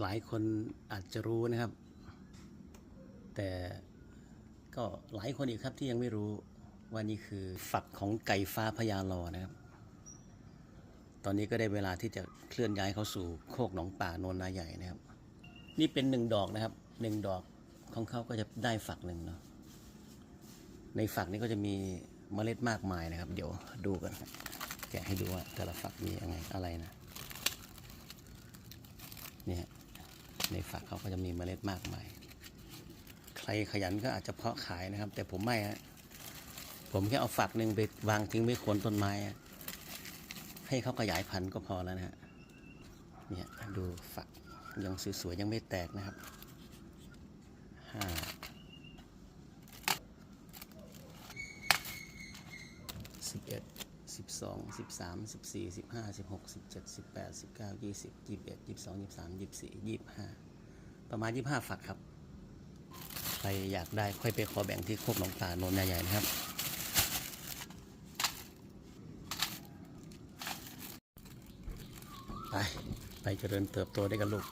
หลายคนอาจจะรู้นะครับ แต่ก็หลายคนอีกครับที่ยังไม่รู้ว่านี่คือฝักของไก่ฟ้าพญาลอนะครับ ตอนนี้ก็ได้เวลาที่จะเคลื่อนย้ายเข้าสู่โคกหนองป่าโนนนาใหญ่นะครับ นี่เป็นหนึ่งดอกนะครับหนึ่งดอกของเขาก็จะได้ฝักหนึ่งเนาะในฝักนี้ก็จะมีเมล็ดมากมายนะครับ เดี๋ยวดูกัน แกะให้ดูว่าแต่ละฝักมียังไงอะไรนะเนี่ย ในฝักเขาก็จะมีเมล็ดมากมาย ใครขยันก็อาจจะเพาะขายนะครับ แต่ผมไม่ฮะผมแค่เอาฝักหนึ่งไปวางทิ้งไว้โคนต้นไม้ให้เขาขยายพันธุ์ก็พอแล้วนะฮะเนี่ยดูฝักยังสวยๆยังไม่แตกนะครับห้าสิบเอ็ด สิบสองสิบสามสิบสี่สิบห้าสิบหกสิบเจ็ดสิบแปดสิบเก้ายี่สิบยี่สิบเอ็ดยี่สิบสองยี่สิบสามยี่สิบสี่ยี่สิบห้าประมาณยี่สิบห้าฝักครับ ใครอยากได้ค่อยไปขอแบ่งที่โคกหนองป่าโนนใหญ่ๆนะครับไปไปเจริญเติบโตได้กันลูก